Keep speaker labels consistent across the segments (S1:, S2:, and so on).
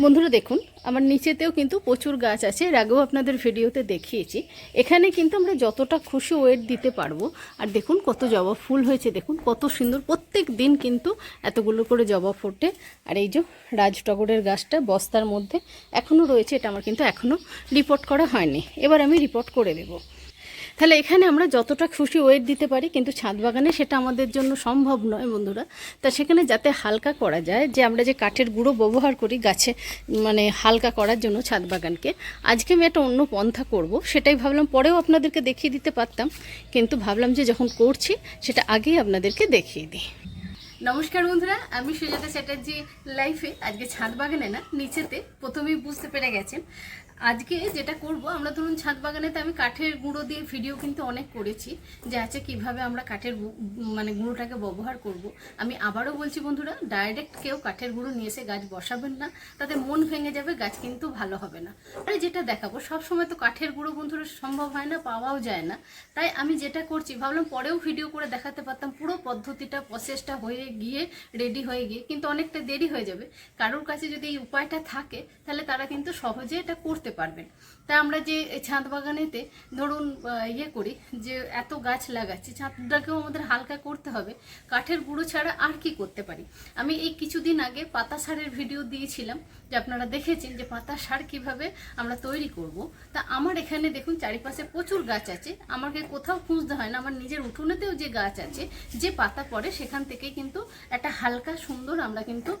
S1: বন্ধুরা দেখুন, আমার নিচেতেও কিন্তু প্রচুর গাছ আছে, এর আগেও আপনাদের ভিডিওতে দেখিয়েছি। এখানে কিন্তু আমরা যতটা খুশি ওয়েট দিতে পারব, আর দেখুন কত জবা ফুল হয়েছে, দেখুন কত সুন্দর, প্রত্যেক দিন কিন্তু এতগুলো করে জবা ফোটে। আর এই যে রাজটগরের গাছটা বস্তার মধ্যে এখনও রয়েছে, এটা আমার কিন্তু এখনও রিপোর্ট করা হয়নি। এবার আমি রিপোর্ট করে দেবো। তাহলে এখানে আমরা যতটা খুশি ওয়েট দিতে পারি, কিন্তু ছাদ বাগানে সেটা আমাদের জন্য সম্ভব নয় বন্ধুরা। তা সেখানে যাতে হালকা করা যায়, যে আমরা যে কাঠের গুঁড়ো ব্যবহার করি গাছে মানে হালকা করার জন্য ছাদ বাগানকে। আজকে আমি একটা অন্য পন্থা করব, সেটাই ভাবলাম পরেও আপনাদেরকে দেখিয়ে দিতে পারতাম, কিন্তু ভাবলাম যে যখন করছি, সেটা আগেই আপনাদেরকে দেখিয়ে দিই। নমস্কার বন্ধুরা, আমি সুজাতা চ্যাটার্জি লাইফে, আজকে ছাদ বাগানে না, নিচেতে প্রথমেই বুঝতে পেরে গেছেন। আজকে যেটা করব, আমরা ধরুন ছাদ বাগানেতে আমি কাঠের গুঁড়ো দিয়ে ভিডিও কিন্তু অনেক করেছি, যে আছে কীভাবে আমরা কাঠের মানে গুঁড়োটাকে ব্যবহার করব। আমি আবারও বলছি বন্ধুরা ডাইরেক্ট কেউ কাঠের গুঁড়ো নিয়ে এসে গাছ বসাবেন না, তাতে মন ভেঙে যাবে, গাছ কিন্তু ভালো হবে না। তাই যেটা দেখাবো সব সময় তো কাঠের গুঁড়ো বন্ধুরা সম্ভব হয় না, পাওয়াও যায় না। তাই আমি যেটা করছি, ভাবলাম পরেও ভিডিও করে দেখাতে পারতাম, পুরো পদ্ধতিটা প্রসেসটা হয়ে গিয়ে রেডি হয়ে গিয়ে, কিন্তু অনেকটা দেরি হয়ে যাবে। কারোর কাছে যদি এই উপায়টা থাকে, তাহলে তারা কিন্তু সহজে এটা করতে পারবেন তাই আমরা যে ছাদ বাগানেতে ধরুন ইয়ে করি যে এত গাছ লাগাচ্ছি, ছাদটাকেও আমাদের হালকা করতে হবে, কাঠের গুঁড়ো ছাড়া আর কি করতে পারি? আমি এই কিছুদিন আগে পাতা সারের ভিডিও দিয়েছিলাম, যে আপনারা দেখেছেন যে পাতা সার কীভাবে আমরা তৈরি করব। তা আমার এখানে দেখুন, চারিপাশে প্রচুর গাছ আছে, আমাকে কোথাও খুঁজতে হয় না, আমার নিজের উঠোনেতেও যে গাছ আছে, যে পাতা পড়ে সেখান থেকে কিন্তু একটা হালকা সুন্দর আমরা কিন্তু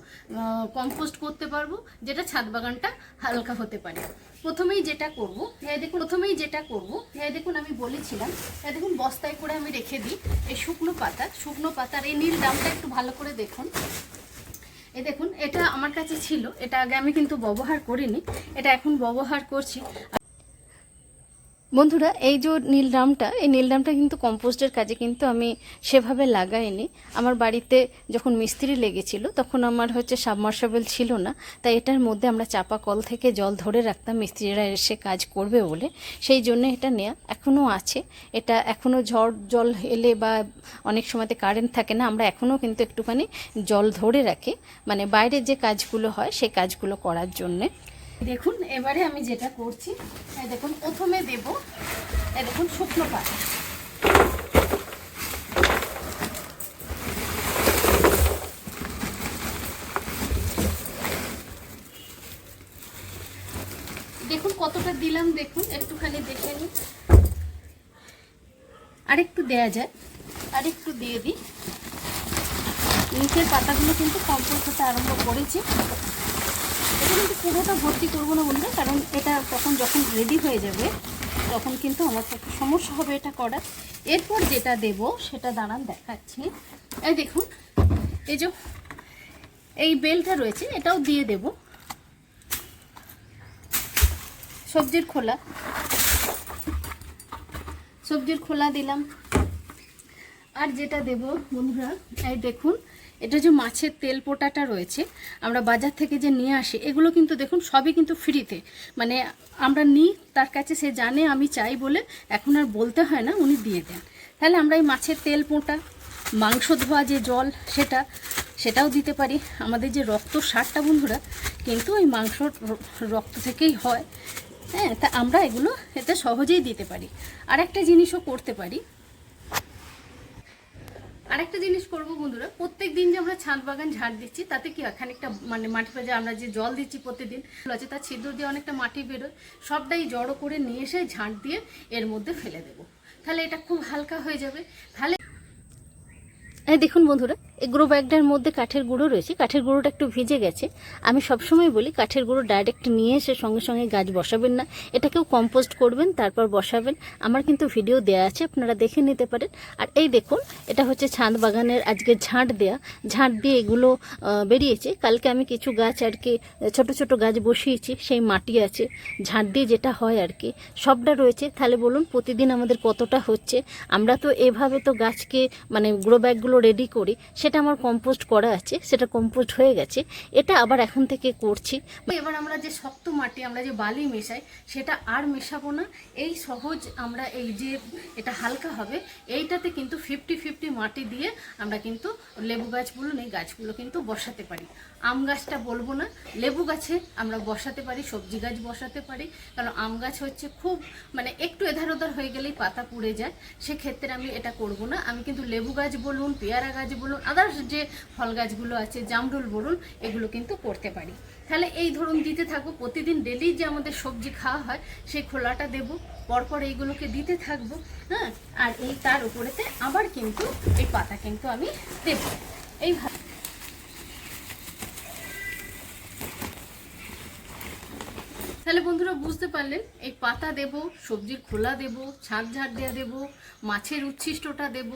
S1: কম্পোস্ট করতে পারব, যেটা ছাদ বাগানটা হালকা হতে পারে। প্রথমেই যেটা করব। হ্যাঁ দেখুন, প্রথমেই যেটা করব হ্যাঁ দেখুন, আমি বলেছিলাম হ্যাঁ দেখুন, বস্তায় করে আমি রেখে দিই এই শুকনো পাতা, শুকনো পাতার এই নীল দামটা একটু ভালো করে দেখুন। এ দেখুন, এটা আমার কাছে ছিল, এটা আগে আমি কিন্তু ব্যবহার করিনি, এটা এখন ব্যবহার করছি। বন্ধুরা, এই যে নীল ড্রামটা এই নীল ড্রামটা কিন্তু কম্পোস্টের কাজে কিন্তু আমি সেভাবে লাগাইনি। আমার বাড়িতে যখন মিস্ত্রি লেগেছিল, তখন আমার হচ্ছে সাবমার্সেবল ছিল না। তাই এটার মধ্যে আমরা চাপা কল থেকে জল ধরে রাখতাম, মিস্ত্রিরা এসে কাজ করবে বলে। সেই জন্য এটা নেওয়া এখনও আছে। এটা এখনও ঝড় জল এলে বা অনেক সময়তে কারেন্ট থাকে না, আমরা এখনও কিন্তু একটুখানি জল ধরে রাখি। মানে বাইরের যে কাজগুলো হয়, সেই কাজগুলো করার জন্যে। দেখুন, এবারে আমি যেটা করছি দেখুন, প্রথমে দেব দেখুন, শুকনো পাতা। দেখুন, কতটা দিলাম, দেখুন, একটুখানি দেখে নিন আরেকটু দেয়া যায়, আরেকটু দিয়ে দিই। নিচের পাতাগুলো কিন্তু কম্পোস্ট হতে আরম্ভ করেছি। কিন্তু পুরোটা ভর্তি করব না বন্ধুরা, কারণ এটা তখন যখন রেডি হয়ে যাবে, তখন কিন্তু আমার পক্ষে সমস্যা হবে এটা করার। এরপর যেটা দেব, সেটা দাঁড়ান দেখাচ্ছি। এই দেখুন, এই যে এই বেলটা রয়েছে, এটাও দিয়ে দেব। সবজির খোলা। সবজির খোলা দিলাম। আর যেটা দেব বন্ধুরা, এই দেখুন এটা যে মাছের তেল পোটাটা রয়েছে, আমরা বাজার থেকে যে নিয়ে আসি, এগুলো কিন্তু দেখুন সবই কিন্তু ফ্রিতে। মানে আমরা নিই, তার কাছে সে জানে, আমি চাই বলে এখন আর বলতে হয় না, উনি দিয়ে দেন। তাহলে আমরা এই মাছের তেল পোঁটা, মাংস ধোয়া যে জল সেটা, সেটাও দিতে পারি। আমাদের যে রক্ত সারটা বন্ধুরা, কিন্তু ওই মাংস রক্ত থেকেই হয়। হ্যাঁ তা আমরা এগুলো এতে সহজেই দিতে পারি। আর একটা জিনিসও করতে পারি। আরেকটা জিনিস করব বন্ধুরা প্রত্যেক দিন যে আমরা ছাদ বাগান ঝাড় দিচ্ছি, তাতে কি হয়? খানিকটা মানে মাটি যে আমরা যে জল দিচ্ছি প্রতিদিন আছে তার ছিদ্র দিয়ে অনেকটা মাটি বেরোয়, সবটাই জড়ো করে নিয়ে এসে ঝাঁট দিয়ে এর মধ্যে ফেলে দেব। তাহলে এটা খুব হালকা হয়ে যাবে। তাহলে হ্যাঁ দেখুন বন্ধুরা এই গ্রো ব্যাগটার মধ্যে কাঠের গুঁড়ো রয়েছে। কাঠের গুঁড়োটা একটু ভিজে গেছে। আমি সবসময় বলি কাঠের গুঁড়ো ডাইরেক্ট নিয়ে এসে সঙ্গে সঙ্গে গাছ বসাবেন না। এটাকেও কম্পোস্ট করবেন, তারপর বসাবেন। আমার কিন্তু ভিডিও দেয়া আছে, আপনারা দেখে নিতে পারেন। আর এই দেখুন, এটা হচ্ছে ছাদ বাগানের আজকে ঝাঁট দেয়া। ঝাঁট দিয়ে এগুলো বেরিয়েছে। কালকে আমি কিছু গাছ আর কি, ছোট ছোট গাছ বসিয়েছি, সেই মাটি আছে। ঝাঁট দিয়ে যেটা হয় আর কি, সবটা রয়েছে। তাহলে বলুন প্রতিদিন আমাদের কতটা হচ্ছে? আমরা তো এভাবে তো গাছকে মানে গ্রো ব্যাগগুলো রেডি করি, সেটা যেটা আমার কম্পোস্ট করা আছে, সেটা কম্পোস্ট হয়ে গেছে। এটা আবার এখন থেকে করছি। এবার আমরা যে শক্ত মাটি, আমরা যে বালি মেশাই, সেটা আর মেশাবো না। এই সহজ আমরা এই যে এটা হালকা হবে, এইটাতে কিন্তু ফিফটি ফিফটি মাটি দিয়ে আমরা কিন্তু লেবু গাছ বলুন, এই গাছগুলো কিন্তু বসাতে পারি। আম গাছটা বলব না, লেবু গাছে আমরা বসাতে পারি, সবজি গাছ বসাতে পারি। কারণ আম গাছ হচ্ছে খুব মানে একটু এধার ওধার হয়ে গেলেই পাতা পুড়ে যায়। সেক্ষেত্রে আমি এটা করব না। আমি কিন্তু লেবু গাছ বলুন, পেয়ারা গাছ বলুন আদার্স যে ফল গাছগুলো আছে, জামরুল, বরুল, এগুলো কিন্তু করতে পারি। তাহলে এই ধরুন দিতে থাকব, প্রতিদিন ডেলি যে আমাদের সবজি খাওয়া হয়, সেই খোলাটা দেব, পরপর এইগুলোকে দিতে থাকব হ্যাঁ আর এই তার উপরেতে আবার কিন্তু এই পাতা কিন্তু আমি দেবো। এইভাবে বন্ধুরা বুঝতে পারলেন, এই পাতা দেব, সবজির খোলা দেব ছাদ ঝাড় দেওয়া দেব, মাছের উচ্ছিষ্টটা দেব,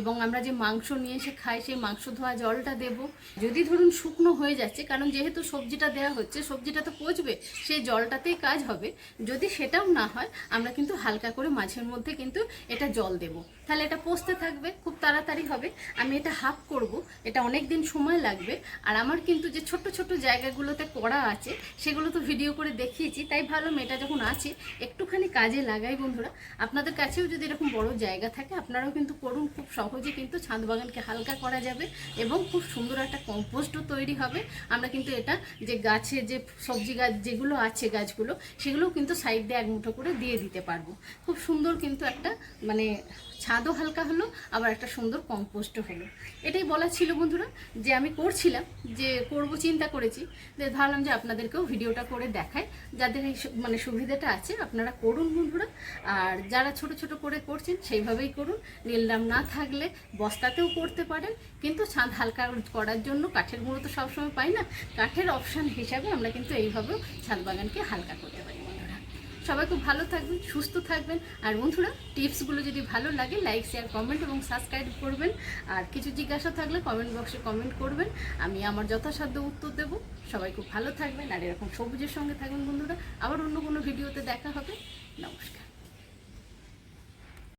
S1: এবং আমরা যে মাংস নিয়ে এসে খাই, সেই মাংস ধোয়া জলটা দেব। যদি ধরুন শুকনো হয়ে যাচ্ছে, কারণ যেহেতু সবজিটা দেওয়া হচ্ছে, সবজিটা তো পচবে, সেই জলটাতেই কাজ হবে। যদি সেটাও না হয়, আমরা কিন্তু হালকা করে মাছের মধ্যে কিন্তু এটা জল দেব। তাহলে এটা পচতে থাকবে, খুব তাড়াতাড়ি হবে। আমি এটা হাফ করব, এটা অনেক দিন সময় লাগবে। আর আমার কিন্তু যে ছোট ছোট জায়গাগুলোতে করা আছে, সেগুলো তো ভিডিও করে দেখিয়েছি, তাই ভালো মেয়েটা যখন আছে, একটুখানি কাজে লাগাই বন্ধুরা। আপনাদের কাছেও যদি এরকম বড় জায়গা থাকে, আপনারাও কিন্তু করুন। খুব সহজে কিন্তু ছাদ বাগানকে হালকা করা যাবে এবং খুব সুন্দর একটা কম্পোস্টও তৈরি হবে। আমরা কিন্তু এটা যে গাছে যে সবজি গাছ যেগুলো আছে গাছগুলো, সেগুলোও কিন্তু সাইড দিয়ে এক মুঠো করে দিয়ে দিতে পারব। খুব সুন্দর কিন্তু একটা মানে ছাদও হালকা হলো, আবার একটা সুন্দর কম্পোস্টও হলো। এটাই বলা ছিল বন্ধুরা, যে আমি করছিলাম, যে করব চিন্তা করেছি। যে ভাবলাম যে আপনাদেরকেও ভিডিওটা করে দেখায় যাদের এই মানে সুবিধাটা আছে, আপনারা করুন বন্ধুরা। আর যারা ছোট ছোট করে করছেন, সেইভাবেই করুন। নীলডাম না থাকলে বস্তাতেও করতে পারেন। কিন্তু ছাদ হালকা করার জন্য কাঠের গুঁড়ো তো সবসময় পাই না। কাঠের অপশান হিসাবে আমরা কিন্তু এইভাবেও ছাদ বাগানকে হালকা করতে পারি। সবাই খুব ভালো থাকবেন, সুস্থ থাকবেন। আর বন্ধুরা, টিপসগুলো যদি ভালো লাগে লাইক শেয়ার কমেন্ট এবং সাবস্ক্রাইব করবেন। আর কিছু জিজ্ঞাসা থাকলে কমেন্ট বক্সে কমেন্ট করবেন। আমি আমার যথাসাধ্য উত্তর দেবো। সবাই খুব ভালো থাকবেন। আর এরকম সবুজের সঙ্গে থাকবেন বন্ধুরা। আবার অন্য কোনো ভিডিওতে দেখা হবে।